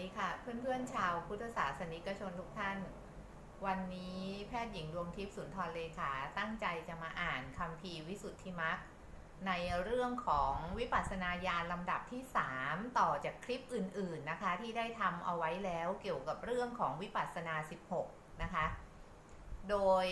ดีค่ะ เพื่อนๆชาวพุทธศาสนิกชนทุกท่าน วันนี้แพทย์หญิงดวงทิพย์สุนทรเลขาตั้งใจจะมาอ่านคำพีวิสุทธิมรรคในเรื่องของวิปัสสนาญาณลำดับที่ 3 ต่อจากคลิปอื่นๆนะคะ ที่ได้ทำเอาไว้แล้วเกี่ยวกับเรื่องของวิปัสสนา 16 นะคะ โดย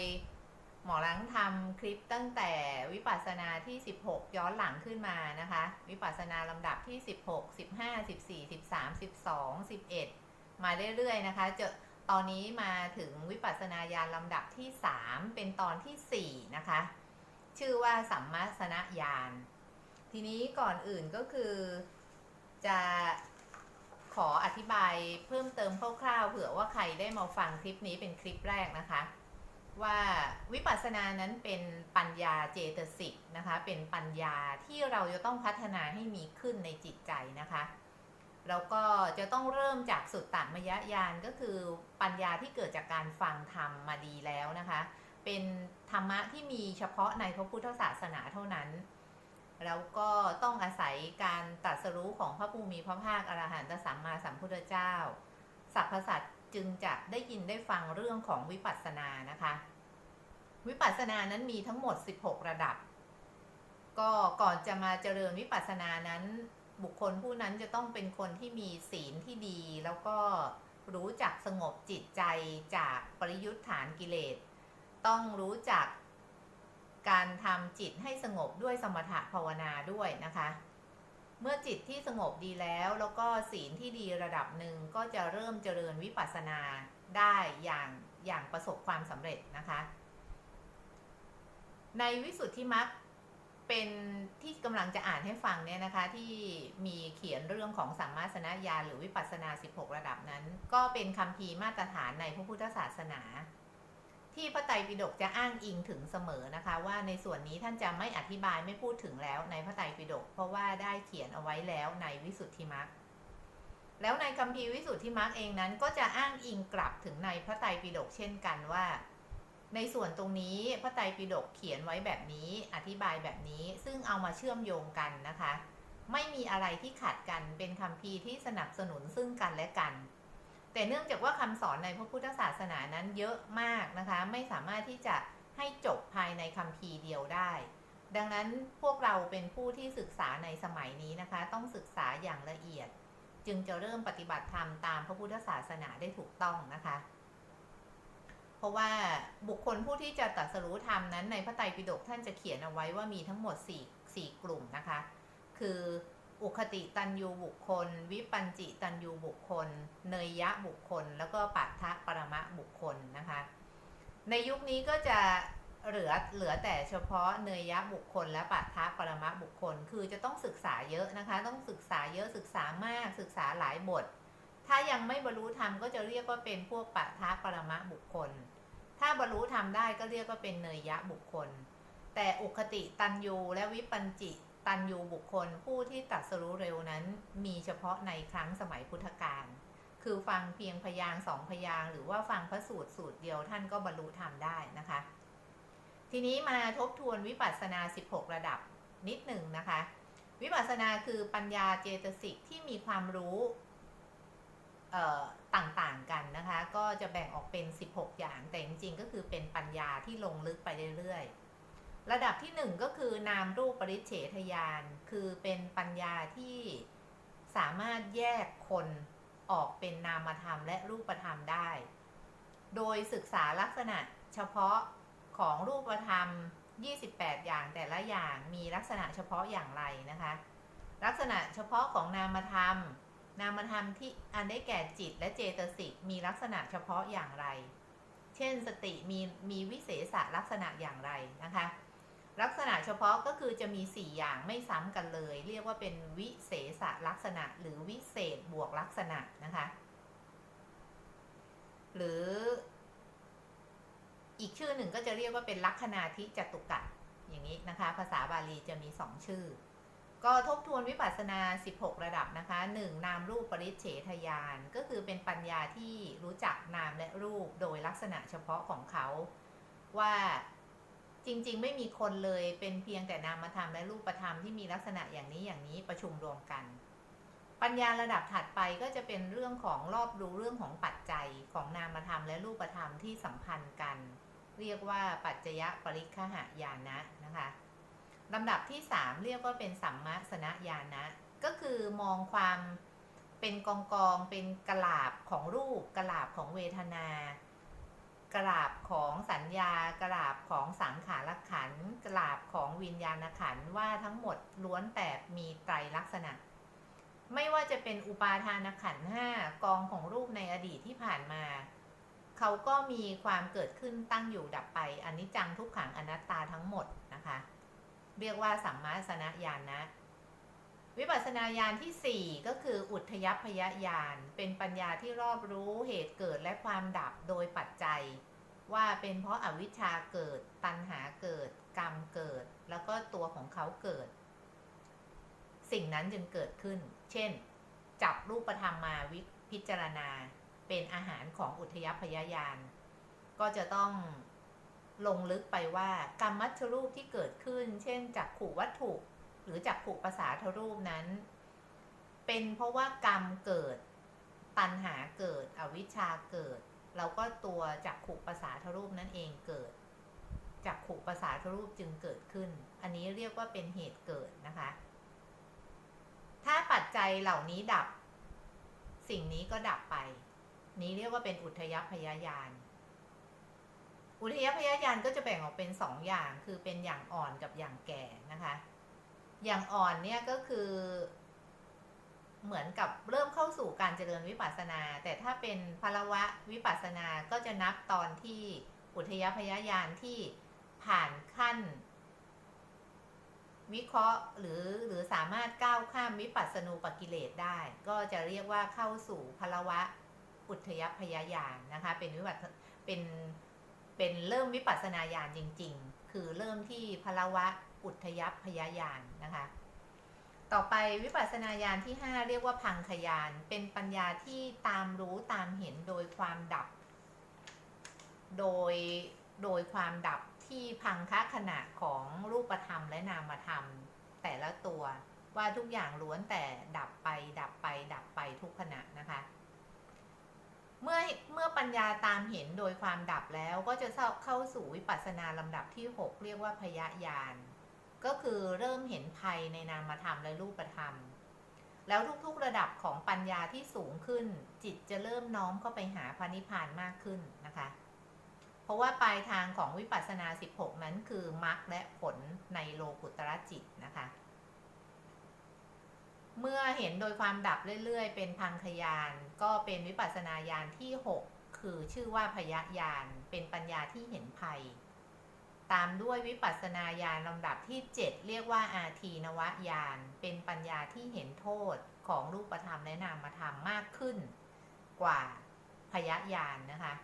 หมอลังทำคลิปตั้งแต่วิปัสสนาที่ 16 ย้อนหลังขึ้นมานะคะ วิปัสสนาลำดับที่ 16 15 14 13 12 11 มาเรื่อยๆนะคะจะตอนนี้มาถึงวิปัสสนาญาณลำดับที่ 3 เป็นตอนทีสี่4 นะคะ ชื่อว่าสัมมาสนญาณทีนี้ก่อนอื่นก็คือจะขออธิบายเพิ่มเติมคร่าวๆเผื่อว่าใครได้มาฟังคลิปนี้เป็นคลิปแรกนะคะ ว่าวิปัสสนานั้นเป็นปัญญาเจตสิกนะคะ เป็นปัญญาที่เราจะต้องพัฒนาให้มีขึ้นในจิตใจนะคะแล้วก็จะต้องเริ่มจากสุดตตมยญาณก็คือปัญญาที่เกิดจากการฟังธรรมมาดีแล้วนะคะ เป็นธรรมะที่มีเฉพาะในพระพุทธศาสนาเท่านั้น แล้วก็ต้องอาศัยการตรัสรู้ของพระภูมิพระภาคอรหันตสัมมาสัมพุทธเจ้าสรรพสัต จึงจะได้ยินได้ฟังเรื่องของวิปัสสนานะคะ วิปัสสนานั้นมีทั้งหมด 16 ระดับ ก็ก่อนจะมาเจริญวิปัสสนานั้น บุคคลผู้นั้นจะต้องเป็นคนที่มีศีลที่ดี แล้วก็รู้จักสงบจิตใจจากปริยุทธฐานกิเลส ต้องรู้จักการทำจิตให้สงบด้วยสมถะภาวนาด้วยนะคะ เมื่อจิตที่สงบดีแล้ว แล้วก็ศีลที่ดีระดับหนึ่งก็จะเริ่มเจริญวิปัสสนาได้อย่างอย่างประสบความสำเร็จนะคะ ในวิสุทธิมรรคเป็นที่กำลังจะอ่านให้ฟังเนี่ยนะคะ ที่มีเขียนเรื่องของสัมมาสนญาหรือวิปัสสนา 16 ระดับนั้น ก็เป็นคำพีมาตรฐานในพระพุทธศาสนา ที่พระไตรปิฎกจะอ้างอิงถึงเสมอนะคะ ว่าในส่วนนี้ท่านจะไม่อธิบายไม่พูดถึงแล้วในพระไตรปิฎกเพราะว่าได้เขียนเอาไว้แล้วในวิสุทธิมรรคแล้วในคัมภีร์วิสุทธิมรรคเองนั้นก็จะอ้างอิงกลับถึงในพระไตรปิฎกเช่นกันว่า ในส่วนตรงนี้พระไตรปิฎกเขียนไว้แบบนี้อธิบายแบบนี้ซึ่งเอามาเชื่อมโยงกันนะคะ ไม่มีอะไรที่ขัดกันเป็นคำพีร์ที่สนับสนุนซึ่งกันและกัน แต่เนื่องจากว่าคำสอนในพระพุทธศาสนานั้นเยอะมากนะคะ ไม่สามารถที่จะให้จบภายในคำพีร์เดียวได้ ดังนั้นพวกเราเป็นผู้ที่ศึกษาในสมัยนี้นะคะ ต้องศึกษาอย่างละเอียด จึงจะเริ่มปฏิบัติธรรมตามพระพุทธศาสนาได้ถูกต้องนะคะ เพราะว่าบุคคลผู้ที่จะตรัสรู้ธรรมนั้นในพระไตรปิฎกท่านจะเขียนเอาไว้ว่ามีทั้งหมด4 4กลุ่มนะคะ คือ อุคติตันยูบุคคล วิปัญจิตันยูบุคคล เนยยะบุคคล แล้วก็ปัททะปรมะบุคคลนะคะ ในยุคนี้ก็จะเหลือเหลือแต่เฉพาะเนยยะบุคคล และปัททะปรมะบุคคล คือจะต้องศึกษาเยอะนะคะ ต้องศึกษาเยอะศึกษามากศึกษาหลายบท ถ้ายังไม่บรรลุธรรมก็จะเรียกว่าเป็นพวกปัททะปรมะบุคคล ถ้าบรรลุธรรมได้ก็เรียกว่าเป็นเนยยะบุคคล แต่อุคติตันยูและวิปัญจิ ตันยูบุคคลผู้ที่ตรัสรู้เร็วนั้นมีเฉพาะในครั้งสมัยพุทธกาล คือฟังเพียงพยางสองพยาง หรือว่าฟังพระสูตรสูตรเดียวท่านก็บรรลุธรรมได้นะคะ ทีนี้มาทบทวนวิปัสสนา 16 ระดับนิดหนึ่งนะคะ วิปัสสนาคือปัญญาเจตสิกที่มีความรู้ต่างๆกันนะคะ ก็จะแบ่งออกเป็น 16 อย่าง แต่จริงๆก็คือเป็นปัญญาที่ลงลึกไปเรื่อยๆ ระดับที่1ก็คือนามรูปปริเฉทญาณคือเป็นปัญญาที่สามารถแยกคนออกเป็นนามธรรมและรูปธรรมได้ โดยศึกษาลักษณะเฉพาะของรูปธรรม 28 อย่างแต่ละอย่างมีลักษณะเฉพาะอย่างไรนะคะ ลักษณะเฉพาะของนามธรรม นามธรรมที่อันได้แก่จิตและเจตสิกมีลักษณะเฉพาะอย่างไร เช่นสติมีมีวิเศษลักษณะอย่างไรนะคะ ลักษณะเฉพาะก็คือจะมี 4 อย่างไม่ซ้ำกันเลย เรียกว่าเป็นวิเศษลักษณะ หรือวิเศษบวกลักษณะนะคะ หรืออีกชื่อหนึ่งก็จะเรียกว่าเป็นลัคนาทิจตุกะอย่างนี้นะคะ ภาษาบาลีจะมี 2 ชื่อ ก็ทบทวนวิปัสสนา 16 ระดับนะคะ 1. นามรูปปริเฉทญาณก็คือเป็นปัญญาที่รู้จักนามและรูปโดยลักษณะเฉพาะของเขาว่า จริง ๆ ไม่มีคนเลยเป็นเพียงแต่นามธรรมและรูปธรรมที่มีลักษณะอย่างนี้อย่างนี้ประชุมรวมกัน ปัญญาระดับถัดไปก็จะเป็นเรื่องของรอบรู้เรื่องของปัจจัยของนามธรรมและรูปธรรมที่สัมพันธ์กัน เรียกว่าปัจจยปริคหายานะนะคะลำดับที่ 3 เรียกว่าเป็นสัมมาสนญาณนะก็คือมองความเป็นกองกองเป็นกลาบของรูปกลาบของเวทนา กราบของสัญญากราบของสังขารขันกราบของวิญญาณขันว่าทั้งหมดล้วนแต่มีไตรลักษณะ ไม่ว่าจะเป็นอุปาทานขันห้ากองของรูปในอดีตที่ผ่านมา เขาก็มีความเกิดขึ้นตั้งอยู่ดับไปอันนี้จังทุกขังอนัตตาทั้งหมดนะคะ เรียกว่าสัมมาสนญาณนะ วิปัสสนาญาณที่ 4 ก็คืออุทยพยญาณเป็นปัญญาที่รอบรู้เหตุเกิดและความดับโดยปัจจัย ว่าเป็นเพราะอาวิชชาเกิด ตัณหาเกิด กรรมเกิด แล้วก็ตัวของเขาเกิด สิ่งนั้นจึงเกิดขึ้น เช่น จับรูปธรรมมาวิพิจารณา เป็นอาหารของอุทยพยญาณก็จะต้องลงลึกไปว่ากรรมมัชรูปที่เกิดขึ้น เช่นจักขู่วัตถุ หรือจักขู่ภาษาทรูปนั้น เป็นเพราะว่ากรรมเกิดตัณหาเกิดอวิชชาเกิด แล้วก็ตัวจักขุภาษาทรูปนั่นเองเกิดจักขุภาษาทรูปจึงเกิดขึ้น อันนี้เรียกว่าเป็นเหตุเกิดนะคะ ถ้าปัจจัยเหล่านี้ดับ สิ่งนี้ก็ดับไป นี้เรียกว่าเป็นอุทยพยญาณอุทยพยญาณก็จะแบ่งออกเป็นสองอย่าง คือเป็นอย่างอ่อนกับอย่างแก่นะคะ อย่างอ่อนเนี่ยก็คือ เหมือนกับเริ่มเข้าสู่การเจริญวิปัสสนา แต่ถ้าเป็นพลวะวิปัสสนาก็จะนับตอนที่อุทยพยญาณที่ผ่านขั้น วิเคราะห์หรือหรือสามารถก้าวข้ามวิปัสสนูปกิเลสได้ ก็จะเรียกว่าเข้าสู่พลวะอุทยพยญาณนะคะ เป็นวิปัสเป็นเป็นเริ่มวิปัสสนาญาณจริง ๆ คือเริ่มที่พลวะ อุทยพยญาณนะคะ ต่อไปวิปัสสนาญาณที่ 5 เรียกว่าพังขยาน เป็นปัญญาที่ตามรู้ตามเห็นโดยความดับ โดยโดยความดับที่พังคะขณะของรูปธรรมและนามธรรม แต่ละตัวว่าทุกอย่างล้วนแต่ดับไป ดับไป ดับไปทุกขณะนะคะเมื่อเมื่อปัญญาตามเห็นโดยความดับแล้วก็จะเข้าเข้าสู่วิปัสสนาลำดับที่ 6 เรียกว่าพยญาณ ก็คือเริ่มเห็นภัยในนามธรรมและรูปธรรม แล้วทุกๆระดับของปัญญาที่สูงขึ้น จิตจะเริ่มน้อมเข้าไปหาพระนิพพานมากขึ้นนะคะ เพราะว่าปลายทางของวิปัสสนา 16 นั้นคือมรรคและผลในโลกุตระจิตนะคะ เมื่อเห็นโดยความดับเรื่อยๆ เป็นพังคยาน ก็เป็นวิปัสสนาญาณที่ 6 คือชื่อว่าพยญาณเป็นปัญญาที่เห็นภัย ตามด้วยวิปัสสนาญาณลำดับที่ 7 เรียกว่าอาทีนวญาณเป็นปัญญาที่เห็นโทษของรูปธรรมและนามธรรมมากขึ้น กว่าพยญาณนะคะ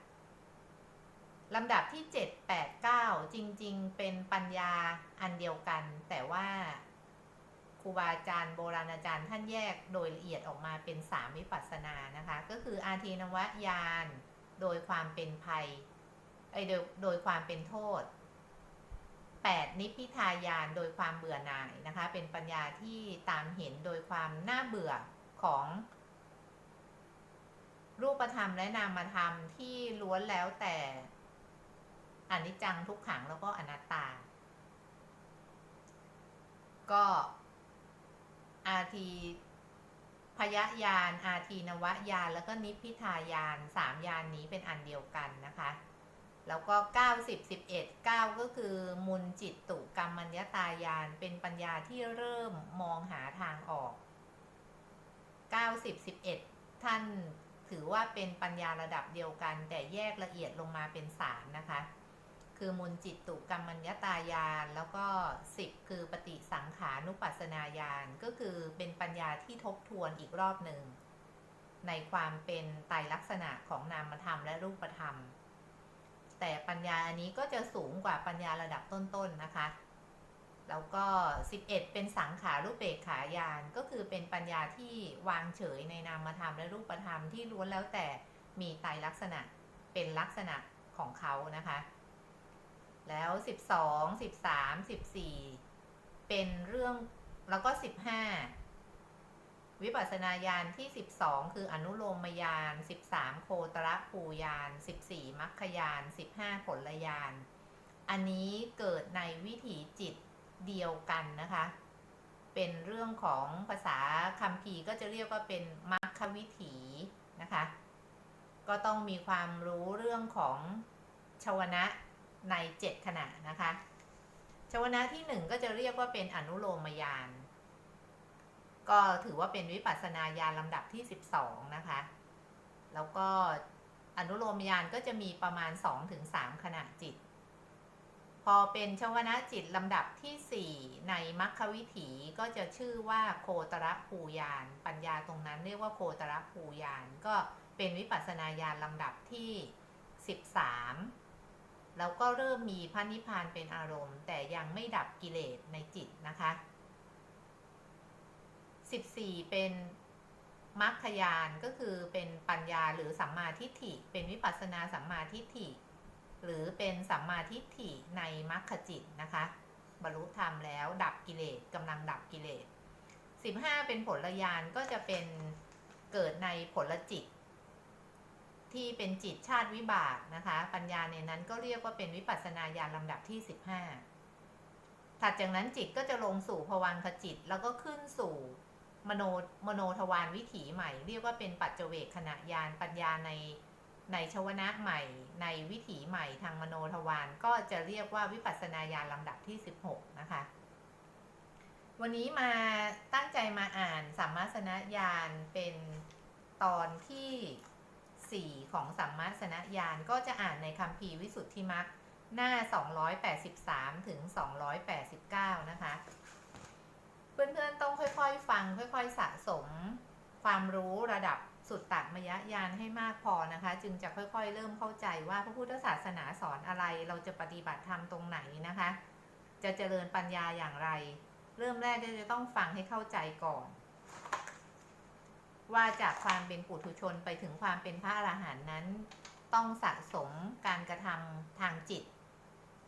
ลำดับที่ 7 8 9 จริง ๆ เป็นปัญญาอันเดียวกัน แต่ว่าครูบาอาจารย์โบราณอาจารย์ท่านแยกโดยละเอียดออกมาเป็น3วิปัสสนานะคะ ก็คืออาทีนวญาณโดยความเป็นภัยโดยโดยความเป็นโทษ 8 นิพพิทายานโดยความเบื่อหน่ายนะคะ เป็นปัญญาที่ตามเห็นโดยความน่าเบื่อของ รูปธรรมและนามธรรมที่ล้วนแล้วแต่อนิจจังทุกขังแล้วก็อนัตตา ก็อาทีพยาญาณอาทีนวญาณแล้วก็นิพพิทายานสามยานนี้เป็นอันเดียวกันนะคะ แล้วก็ 9 10 11 9 ก็คือมุนจิตตุกรรมัญญตายานเป็นปัญญาที่เริ่มมองหาทางออก 9 10 11 ท่านถือว่าเป็นปัญญาระดับเดียวกัน แต่แยกละเอียดลงมาเป็น 3 นะคะ คือมุนจิตตุกรรมัญญตายานแล้วก็ 10 คือปฏิสังขานุปัสสนาญาณก็คือเป็นปัญญาที่ทบทวนอีกรอบหนึ่งในความเป็นไตรลักษณะของนามธรรมและรูปธรรม แต่ปัญญาอันนี้ก็จะสูงกว่าปัญญาระดับต้นๆนนะคะ แล้วก็ 11 เป็นสังขารูปเปกขายานก็คือเป็นปัญญาที่วางเฉยในนามธรรมและรูปธรรมที่ล้วนแล้วแต่มีไตรลักษณะเป็นลักษณะของเขานะคะ แล้ว 12 13 14 เป็นเรื่องแล้วก็ 15 วิปัสสนาญาณที่ 12 คืออนุโลมญาณ 13 โคตรภูญาณ 14 มัคคญาณ 15 ผลญาณ อันนี้เกิดในวิถีจิตเดียวกันนะคะ เป็นเรื่องของภาษาคัมภีก็จะเรียกว่าเป็นมัคควิถีนะคะ ก็ต้องมีความรู้เรื่องของชวนะใน 7 ขณะนะคะ ชวนะที่ 1 ก็จะเรียกว่าเป็นอนุโลมญาณ ก็ถือว่าเป็นวิปัสสนาญาณลำดับที่ 12 นะคะ แล้วก็อนุโลมญาณก็จะมีประมาณ 2-3 ขณะจิต พอเป็นชวนะจิตลำดับที่ 4 ในมัคควิถีก็จะชื่อว่าโคตรภูยาน ปัญญาตรงนั้นเรียกว่าโคตรภูยาน ก็เป็นวิปัสสนาญาณลำดับที่ 13 แล้วก็เริ่มมีพระนิพพานเป็นอารมณ์ แต่ยังไม่ดับกิเลสในจิตนะคะ 14 เป็นมรรคยานก็คือเป็นปัญญาหรือสัมมาทิฏฐิ เป็นวิปัสสนาสัมมาทิฏฐิ หรือเป็นสัมมาทิฏฐิในมรรคจิตนะคะ บรรลุธรรมแล้วดับกิเลสกำลังดับกิเลส 15 เป็นผลญาณก็จะเป็นเกิดในผลจิต ที่เป็นจิตชาติวิบากนะคะ ปัญญาในนั้นก็เรียกว่าเป็นวิปัสสนาญาณลำดับที่ 15ถัดจากนั้นจิตก็จะลงสู่ภวังคจิตแล้วก็ขึ้นสู่ มโนมโนทวารวิถีใหม่ เรียกว่าเป็นปัจเจเวกขณะญาณปัญญาในในชวนะใหม่ ในวิถีใหม่ทางมโนทวารก็จะเรียกว่าวิปัสสนาญาณลำดับที่ 16 นะคะ วันนี้มาตั้งใจมาอ่านสัมมาสนญาณเป็นตอนที่ 4 ของสัมมาสนญาณก็จะอ่านในคัมภีวิสุทธิมรรคหน้า 283 ถึง 289 นะคะ เพื่อนๆต้องค่อยๆ ฟังค่อยๆ สะสม ความรู้ระดับสุดตักมยญาณให้มากพอนะคะ จึงจะค่อยๆ เริ่มเข้าใจว่าพระพุทธศาสนาสอนอะไรเราจะปฏิบัติธรรมตรงไหนนะคะ จะเจริญปัญญาอย่างไร เริ่มแรกก็จะต้องฟังให้เข้าใจก่อน ว่าจากความเป็นปุถุชนไปถึงความเป็นพระอรหันต์นั้น ต้องสะสมการกระทำทางจิต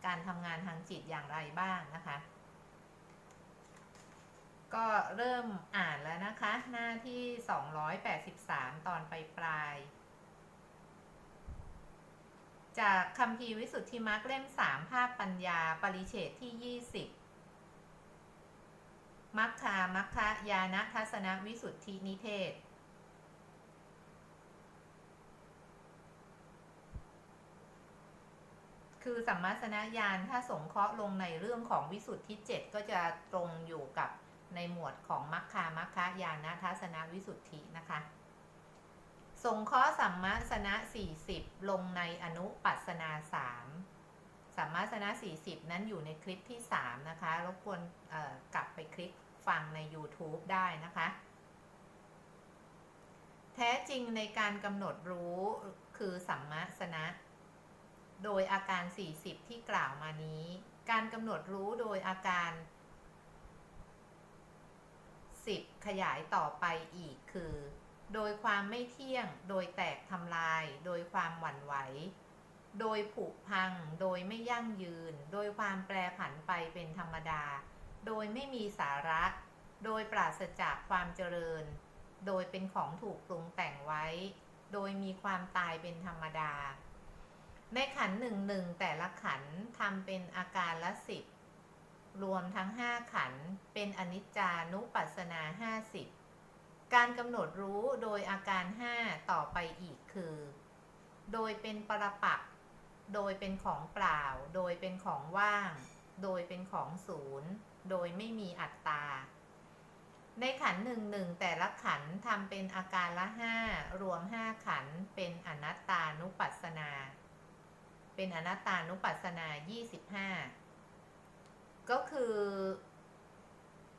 การทำงานทางจิตอย่างไรบ้างนะคะ ก็เริ่มอ่านแล้วนะคะ หน้าที่ 283 ตอนไปปลาย จากคำพีร์วิสุทธิมรรคเล่ม 3 ภาคปัญญาปริเฉดที่ 20 มัคคามัคคายานะทัศนวิสุทธินิเทศ คือสัมมาสนญาณถ้าสงเคราะห์ลงในเรื่องของวิสุทธิ 7 ก็จะตรงอยู่กับ ในหมวดของมัคคามัคคายานะทัศนวิสุทธินะคะสงเคราะห์สัมมาสนะ40 ลงในอนุปัสนา3สัมมาสนะ40 นั้นอยู่ในคลิปที่ 3 นะคะ รบกวนกลับไปคลิกฟังใน YouTube ได้นะคะ แท้จริงในการกำหนดรู้คือสัมมาสนะ โดยอาการ 40 ที่กล่าวมานี้ การกำหนดรู้โดยอาการ 10 ขยายต่อไปอีกคือ โดยความไม่เที่ยง โดยแตกทำลาย โดยความหวั่นไหว โดยผุพัง โดยไม่ยั่งยืน โดยความแปรผันไปเป็นธรรมดา โดยไม่มีสาระ โดยปราศจากความเจริญ โดยเป็นของถูกปรุงแต่งไว้ โดยมีความตายเป็นธรรมดา ในขันหนึ่งหนึ่งแต่ละขันทำเป็นอาการละสิบ รวมทั้ง 5 ขันเป็นอนิจจานุปัสสนา 50 การกำหนดรู้โดยอาการ 5 ต่อไปอีกคือ โดยเป็นปรปักโดยเป็นของเปล่า โดยเป็นของว่าง โดยเป็นของศูนย์ โดยไม่มีอัตตา ในขันหนึ่งหนึ่งแต่ละขันทำเป็นอาการละ5รวม5ขันเป็นอนัตตานุปัสสนา เป็นอนัตตานุปัสสนา 25 ก็คือ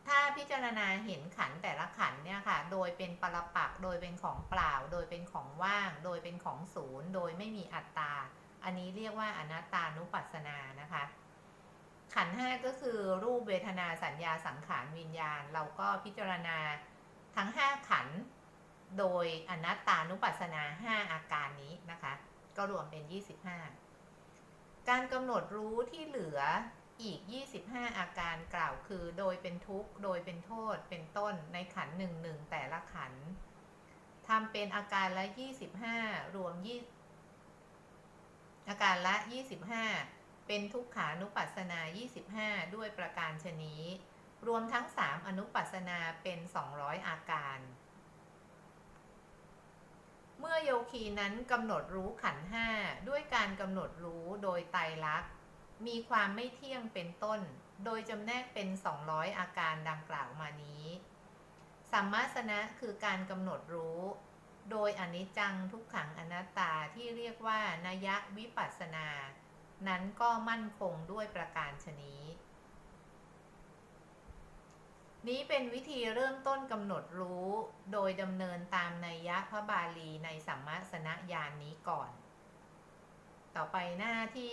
ถ้าพิจารณาเห็นขันแต่ละขันเนี่ยค่ะ โดยเป็นปรปักโดยเป็นของเปล่า โดยเป็นของว่าง โดยเป็นของศูนย์ โดยไม่มีอัตตา อันนี้เรียกว่าอนัตตานุปัสสนานะคะ ขันห้าก็คือรูปเวทนาสัญญาสังขารวิญญาณ เราก็พิจารณาทั้ง5ขันโดยอนัตตานุปัสสนา5อาการนี้นะคะ ก็รวมเป็น25การกำหนดรู้ที่เหลือ อีก 25 อาการกล่าวคือ โดยเป็นทุกข์ โดยเป็นโทษ เป็นต้นในขันหนึ่งหนึ่งแต่ละขันทำเป็นอาการละ 25 รวมยี่อาการละ 25 เป็นทุกขานุปัสสนา 25 ด้วยประการชนี้ รวมทั้ง 3 อนุปัสสนาเป็น 200 อาการ เมื่อโยคีนั้นกำหนดรู้ขันห้าด้วยการกำหนดรู้โดยไตรลักษณ์ มีความไม่เที่ยงเป็นต้น โดยจำแนกเป็น 200 อาการดังกล่าวมานี้ สัมมาสนะคือการกำหนดรู้ โดยอนิจจังทุกขังอนัตตาที่เรียกว่านยะวิปัสสนา นั้นก็มั่นคงด้วยประการชนี้ นี้เป็นวิธีเริ่มต้นกำหนดรู้ โดยดำเนินตามนัยยะพระบาลีในสัมมาสนะญาณนนี้ก่อน ต่อไปหน้าที่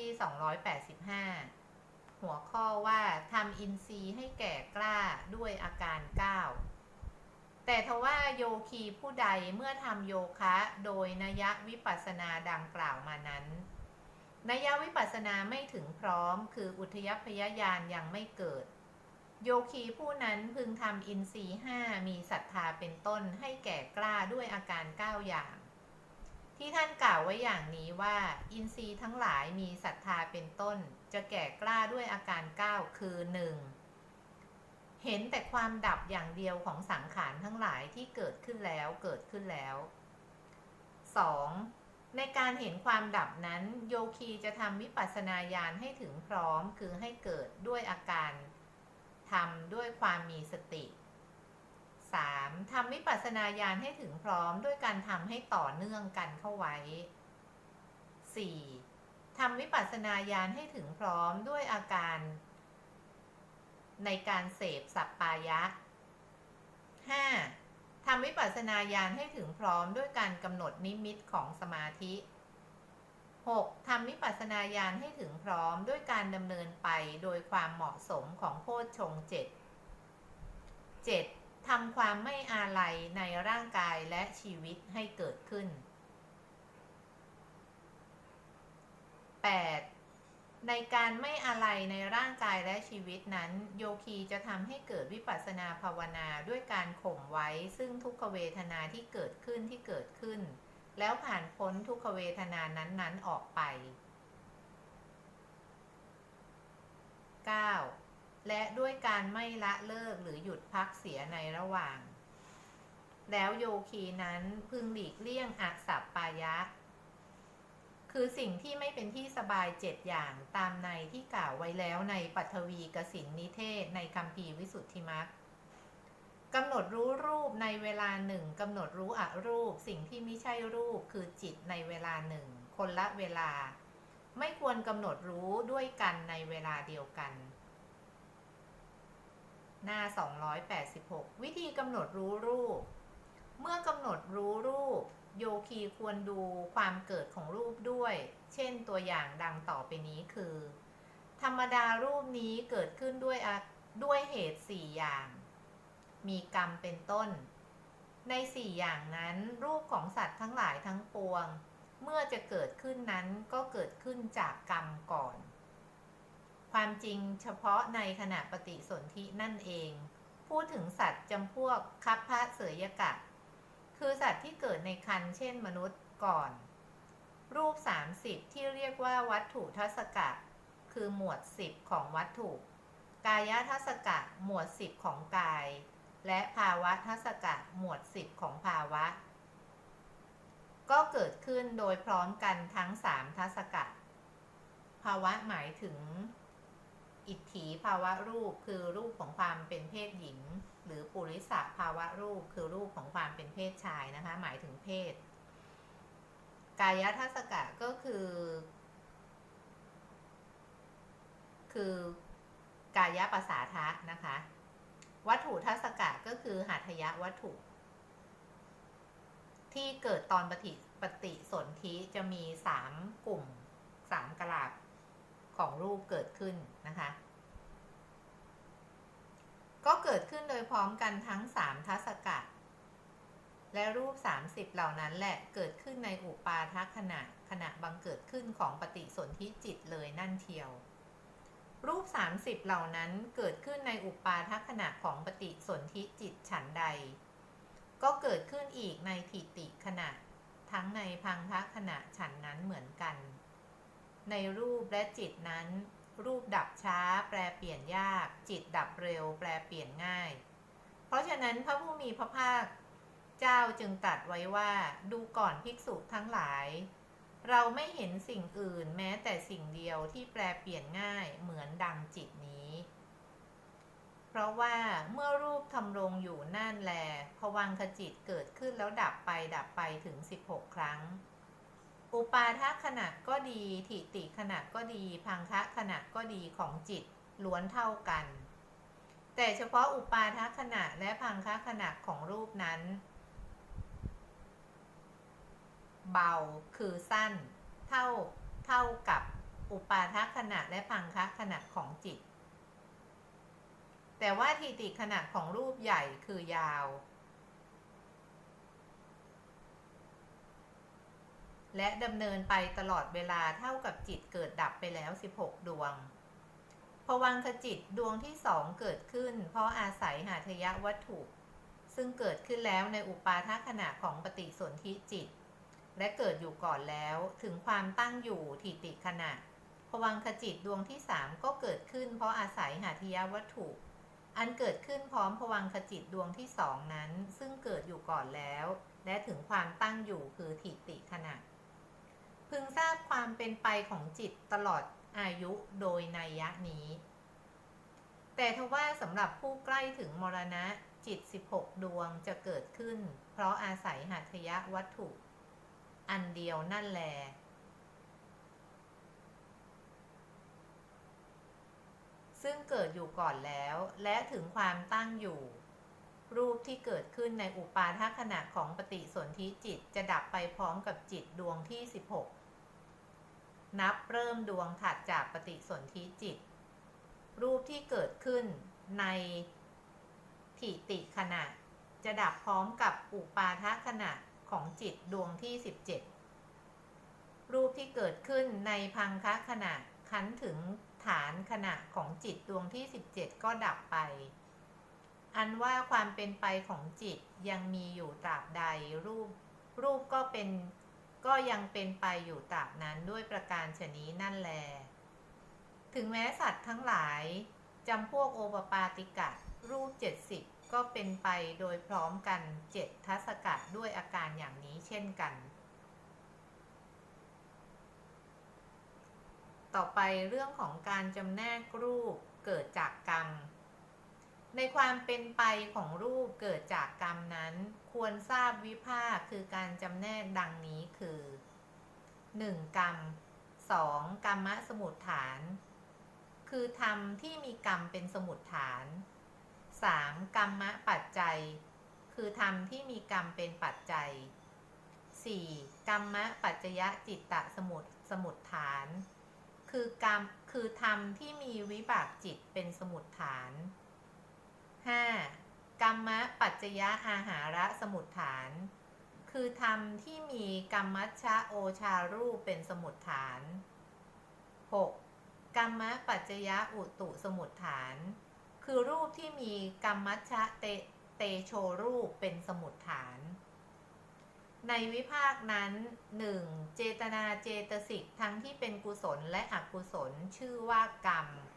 285 หัวข้อว่าทำอินทรีย์ให้แก่กล้าด้วยอาการ 9 แต่ทว่าโยคีผู้ใดเมื่อทำโยคะโดยนยวิปัสนาดังกล่าวมานั้นนยวิปัสนาไม่ถึงพร้อม คืออุทยพยญาณยังไม่เกิด โยคีผู้นั้นพึงทำอินทรีย์ห้ามีศรัทธาเป็นต้นให้แก่กล้าด้วยอาการ 9 อย่าง ที่ท่านกล่าวไว้อย่างนี้ว่า อินทรีย์ทั้งหลายมีศรัทธาเป็นต้น จะแก่กล้าด้วยอาการ 9 คือ 1. เห็นแต่ความดับอย่างเดียวของสังขารทั้งหลายที่เกิดขึ้นแล้วเกิดขึ้นแล้ว 2. ในการเห็นความดับนั้นโยคีจะทำวิปัสสนาญาณให้ถึงพร้อมคือให้เกิดด้วยอาการทำด้วยความมีสติ 3. ทำวิปัสสนาญาณให้ถึงพร้อมด้วยการทำให้ต่อเนื่องกันเข้าไว้ 4. ทำวิปัสสนาญาณให้ถึงพร้อมด้วยอาการ ในการเสพสัปปายะ 5. ทำวิปัสสนาญาณให้ถึงพร้อมด้วยการกำหนดนิมิตของสมาธิ 6. ทำวิปัสสนาญาณให้ถึงพร้อมด้วยการดำเนินไปโดยความเหมาะสมของโพชฌงเจ็ด 7. ทำความไม่อาลัยในร่างกายและชีวิตให้เกิดขึ้น 8. ในการไม่อาลัยในร่างกายและชีวิตนั้น โยคีจะทำให้เกิดวิปัสสนาภาวนาด้วยการข่มไว้ ซึ่งทุกขเวทนาที่เกิดขึ้นที่เกิดขึ้น แล้วผ่านพ้นทุกขเวทนานั้นๆออกไป 9. และด้วยการไม่ละเลิกหรือหยุดพักเสียในระหว่าง แล้วโยคีนั้นพึงหลีกเลี่ยงอัสัปปายะ คือสิ่งที่ไม่เป็นที่สบายเจ็ดอย่างตามในที่กล่าวไว้แล้วในปัทวีกสินนิเทศในคำพีวิสุทธิมักกำหนดรู้รูปในเวลาหนึ่งกำหนดรู้อรูปสิ่งที่ไม่ใช่รูปคือจิตในเวลาหนึ่ง คนละเวลา ไม่ควรกำหนดรู้ด้วยกันในเวลาเดียวกัน หน้า 286 วิธีกำหนดรู้รูป เมื่อกำหนดรู้รูป โยคีควรดูความเกิดของรูปด้วย เช่นตัวอย่างดังต่อไปนี้คือ ธรรมดารูปนี้เกิดขึ้นด้วยด้วยเหตุ 4 อย่าง มีกรรมเป็นต้น ใน 4 อย่างนั้น รูปของสัตว์ทั้งหลายทั้งปวง เมื่อจะเกิดขึ้นนั้นก็เกิดขึ้นจากกรรมก่อน ความจริงเฉพาะในขณะปฏิสนธินั่นเอง พูดถึงสัตว์จำพวกคัพพะเสยยกะ คือสัตว์ที่เกิดในคันเช่นมนุษย์ก่อน รูป 30 ที่เรียกว่าวัตถุทัศกะ คือหมวด 10 ของวัตถุ กายทัศกะหมวด 10 ของกาย และภาวะทัศกะหมวด 10 ของภาวะ ก็เกิดขึ้นโดยพร้อมกันทั้ง 3 ทัศกะ ภาวะหมายถึง อิทธิภาวะรูปคือรูปของความเป็นเพศหญิง หรือปุริสะภาวะรูปคือรูปของความเป็นเพศชายนะคะ หมายถึงเพศ กายทัศกะก็คือ คือกายภาษาทะนะคะ วัตถุทัศกะก็คือหัตถยวัตถุ ที่เกิดตอนปฏิปฏิสนธิจะมีสามกลุ่มสามกลาบ ของรูปเกิดขึ้นนะคะ ก็เกิดขึ้นโดยพร้อมกันทั้ง 3ทัศกะและรูป 30 เหล่านั้นแหละเกิดขึ้นในอุปาทขณะขณะบังเกิดขึ้นของปฏิสนธิจิตเลยนั่นเทียว รูป 30 เหล่านั้นเกิดขึ้นในอุปาทขณะของปฏิสนธิจิตฉันใด ก็เกิดขึ้นอีกในทิติขณะ ทั้งในพังคขณะฉันนั้นเหมือนกัน ในรูปและจิตนั้น รูปดับช้า แปลเปลี่ยนยาก จิตดับเร็ว แปลเปลี่ยนง่าย เพราะฉะนั้นพระผู้มีพระภาค เจ้าจึงตรัสไว้ว่าดูก่อนภิกษุทั้งหลาย เราไม่เห็นสิ่งอื่นแม้แต่สิ่งเดียวที่แปลเปลี่ยนง่ายเหมือนดังจิตนี้ เพราะว่าเมื่อรูปทำรงอยู่นั่นแลพวังคจิตเกิดขึ้นแล้วดับไปดับไปถึง 16 ครั้ง อุปาทขณะก็ดีทิติขณะก็ดี พังคะขณะก็ดีของจิตล้วนเท่ากัน แต่เฉพาะอุปาทขณะและพังคะขณะของรูปนั้น เบาคือสั้น เท่าเท่ากับอุปาทขณะและพังคะขณะของจิต แต่ว่าทิติขณะของรูปใหญ่คือยาว และดำเนินไปตลอดเวลาเท่ากับจิตเกิดดับไปแล้ว 16 ดวงพวังคจิตดวงที่สองเกิดขึ้น เพราะอาศัยหาทยวัตถุ ซึ่งเกิดขึ้นแล้วในอุปาทขณะของปฏิสนธิจิต และเกิดอยู่ก่อนแล้วถึงความตั้งอยู่ทิติขณะพวังคจิตดวงที่สามก็เกิดขึ้น เพราะอาศัยหาทยวัตถุ อันเกิดขึ้นพร้อมพวังคจิตดวงที่สองนั้น ซึ่งเกิดอยู่ก่อนแล้ว และถึงความตั้งอยู่คือทิติขณะ พึงทราบความเป็นไปของจิตตลอดอายุโดยนัยยะนี้ แต่ทว่าสำหรับผู้ใกล้ถึงมรณะจิต 16 ดวงจะเกิดขึ้น เพราะอาศัยหัตถยวัตถุ อันเดียวนั่นแล ซึ่งเกิดอยู่ก่อนแล้ว และถึงความตั้งอยู่ รูปที่เกิดขึ้นในอุปาทขณะของปฏิสนธิจิตจะดับไปพร้อมกับจิตดวงที่ 16 นับเริ่มดวงถัดจากปฏิสนธิจิต รูปที่เกิดขึ้นในทิติขณะ จะดับพร้อมกับอุปาทขณะของจิตดวงที่ 17 รูปที่เกิดขึ้นในพังคะขณะคันถึงฐานขณะของจิตดวงที่ 17 ก็ดับไป อันว่าความเป็นไปของจิตยังมีอยู่ตราบใดรูป รูปก็เป็น ก็ยังเป็นไปอยู่ตราบนั้นด้วยประการชนี้นั่นแล ถึงแม้สัตว์ทั้งหลายจำพวกโอปปาติกะ รูป 70 ก็เป็นไปโดยพร้อมกันเจ็ดทัศกะด้วยอาการอย่างนี้เช่นกัน ต่อไปเรื่องของการจำแนกรูปเกิดจากกรรม ในความเป็นไปของรูปเกิดจากกรรมนั้น ควรทราบวิภาคคือการจำแนกดังนี้คือ 1. กรรม 2. กรรมะสมุดฐาน คือธรรมที่มีกรรมเป็นสมุดฐาน 3. กรรมะปัจจัย คือธรรมที่มีกรรมเป็นปัจจัย 4. กรรมะปัจจยะจิตตะสมุดสมุดฐาน คือกรรมคือธรรมที่มีวิบากจิตเป็นสมุดฐาน 5. กรรมะปัจจยะอาหาระสมุดฐาน คือธรรมที่มีกรรมัชชะโอชารูปเป็นสมุดฐาน 6. กรรมะปัจจยะอุตุสมุดฐาน คือรูปที่มีกรรมัชชะเตเตโชรูปเป็นสมุดฐาน ในวิภาคนั้น 1. เจตนาเจตสิกทั้งที่เป็นกุศลและอกุศลชื่อว่ากรรม 2.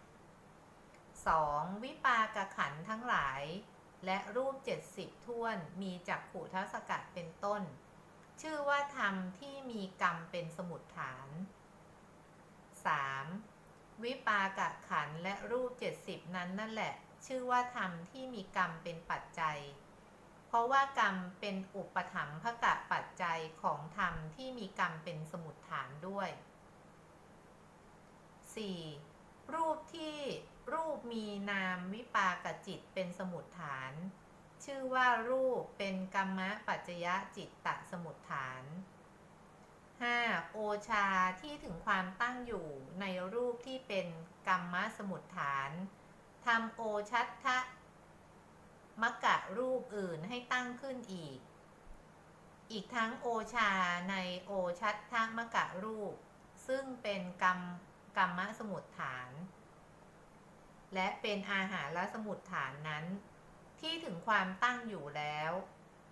วิปากขันทั้งหลาย และรูป 70ท่วนมีจักขุทัศกะเป็นต้น ชื่อว่าธรรมที่มีกรรมเป็นสมุดฐาน 3. วิปากขันและรูป 70 นั้นนั่นแหละ ชื่อว่าธรรมที่มีกรรมเป็นปัจจัย เพราะว่ากรรมเป็นอุปถัมภกะปัจจัยของธรรมที่มีกรรมเป็นสมุดฐานด้วย 4. รูปที่ มีนามวิปากจิตเป็นสมุดฐาน ชื่อว่ารูปเป็นกรรมะปัจจยะจิตตสมุดฐาน 5. โอชาที่ถึงความตั้งอยู่ในรูปที่เป็นกรรมะสมุดฐานทำโอชัตทะมกะรูปอื่นให้ตั้งขึ้นอีก อีกทั้งโอชาในโอชัตทะมกะรูป ซึ่งเป็นกรรมกรรมะสมุดฐาน และเป็นอาหารและสมุดฐานนั้น ที่ถึงความตั้งอยู่แล้ว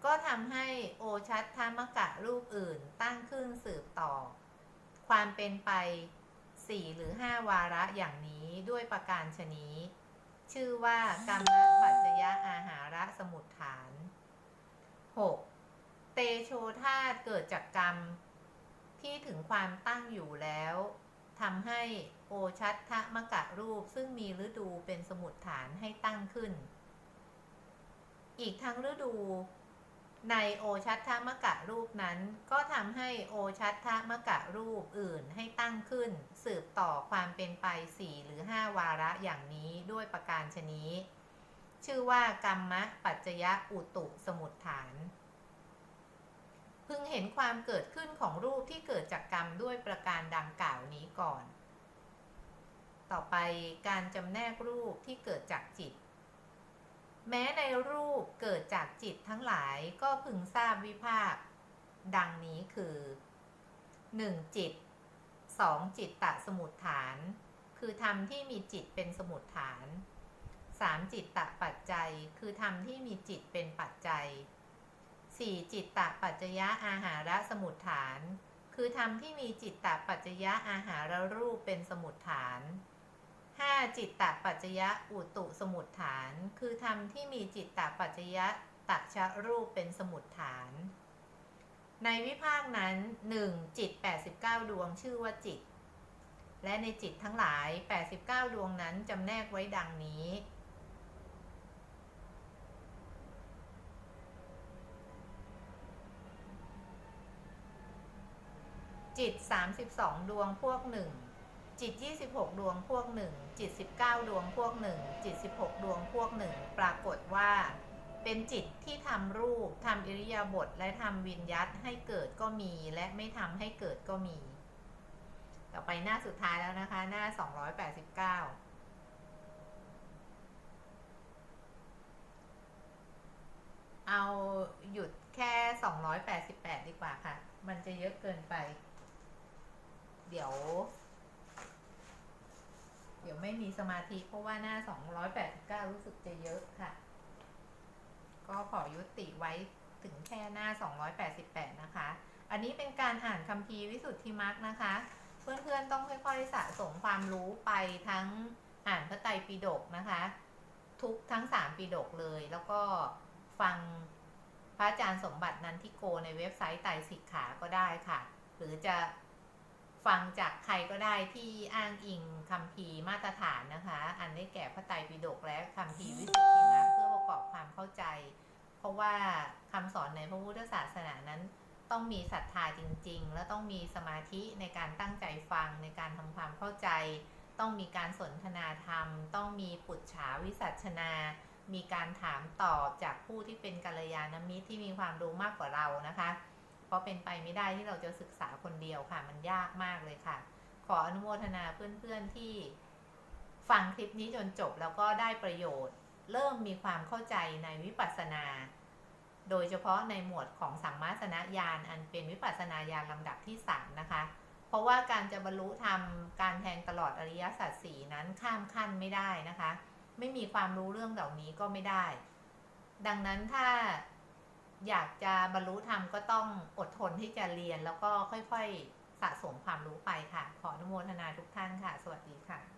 ก็ทำให้โอชัตธรรมกะรูปอื่นตั้งขึ้นสืบต่อ ความเป็นไปสี่หรือห้าวาระอย่างนี้ด้วยประการชนี้ชื่อว่ากรรมปัจจยะอาหาระสมุดฐาน 6. เตโชธาตเกิดจากกรรม ที่ถึงความตั้งอยู่แล้ว ทำให้โอชัตทะมะกะรูปซึ่งมีฤดูเป็นสมุดฐานให้ตั้งขึ้น อีกทั้งฤดูในโอชัตทะมะกะรูปนั้น ก็ทำให้โอชัตทะมะกะรูปอื่นให้ตั้งขึ้น สืบต่อความเป็นไปสี่หรือห้าวาระอย่างนี้ด้วยประการชนี้ ชื่อว่ากรรมะปัจจยะอุตุสมุดฐาน พึงเห็นความเกิดขึ้นของรูปที่เกิดจากกรรมด้วยประการดังกล่าวนี้ก่อน ต่อไปการจำแนกรูปที่เกิดจากจิต แม้ในรูปเกิดจากจิตทั้งหลายก็พึงทราบวิภาค ดังนี้คือ 1. จิต 2. จิตตะสมุดฐาน คือธรรมที่มีจิตเป็นสมุดฐาน 3. จิตตะปัจจัย คือธรรมที่มีจิตเป็นปัจจัย 4. จิตตะปัจจยะอาหาระสมุดฐาน คือธรรมที่มีจิตตะปัจจยะอาหารรูปเป็นสมุดฐาน 5. จิตตะปัจจยะอุตุสมุดฐาน คือธรรมที่มีจิตตะปัจจยะตัชรูปเป็นสมุดฐาน ในวิภาคนั้น 1. จิต 89 ดวงชื่อว่าจิต และในจิตทั้งหลาย 89 ดวงนั้นจำแนกไว้ดังนี้ จิต 32 ดวงพวกหนึ่งจิต 26 ดวงพวกหนึ่งจิต 19 ดวงพวกหนึ่งจิต 16 ดวงพวกหนึ่งปรากฏว่า เป็นจิตที่ทำรูปทำอิริยาบถและทำวิญยัตให้เกิดก็มี และไม่ทำให้เกิดก็มี ต่อไปหน้าสุดท้ายแล้วนะคะ หน้า 289เอาหยุดแค่ 288 ดีกว่าค่ะ มันจะเยอะเกินไป เดี๋ยว เดี๋ยวไม่มีสมาธิเพราะว่าหน้า 289 รู้สึกจะเยอะค่ะ ก็ขอยุติไว้ถึงแค่หน้า 288 นะคะ อันนี้เป็นการอ่านคัมภีร์วิสุทธิมรรคนะคะ เพื่อนๆต้องค่อยๆสะสมความรู้ไปทั้งอ่านพระไตรปิฎกนะคะ ทุกทั้ง 3 ปิฎกเลย แล้วก็ฟังพระอาจารย์สมบัตินันทิโกในเว็บไซต์ไตรสิกขาก็ได้ค่ะ หรือจะ ฟังจากใครก็ได้ที่อ้างอิงคัมภีมาตรฐานนะคะ อันได้แก่พระไตรปิฎกและคัมภีวิสุทธิมรรคเพื่อประกอบความเข้าใจ เพราะว่าคำสอนในพระพุทธศาสนานั้น ต้องมีศรัทธาจริง ๆ และต้องมีสมาธิในการตั้งใจฟังในการทำความเข้าใจ ต้องมีการสนทนาธรรม ต้องมีปุจฉาวิสัชนา มีการถามตอบจากผู้ที่เป็นกัลยาณมิตรที่มีความรู้มากกว่าเรานะคะ ราะเป็นไปไม่ได้ที่เราจะศึกษาคนเดียวค่ะ มันยากมากเลยค่ะ ขออนุโมทนาเพื่อนๆที่ฟังคลิปนี้จนจบแล้วก็ได้ประโยชน์ เริ่มมีความเข้าใจในวิปัสสนา โดยเฉพาะในหมวดของสัมมาสนญาณอันเป็นวิปัสสนาญาณลำดับที่ 3 นะคะ เพราะว่าการจะบรรลุธรรมการแทงตลอดอริยสัจสี่นั้นข้ามขั้นไม่ได้นะคะ ไม่มีความรู้เรื่องเหล่านี้ก็ไม่ได้ ดังนั้นถ้า อยากจะบรรลุธรรมก็ต้องอดทนที่จะเรียนแล้วก็ค่อยๆสะสมความรู้ไปค่ะ ขออนุโมทนาทุกท่านค่ะ สวัสดีค่ะ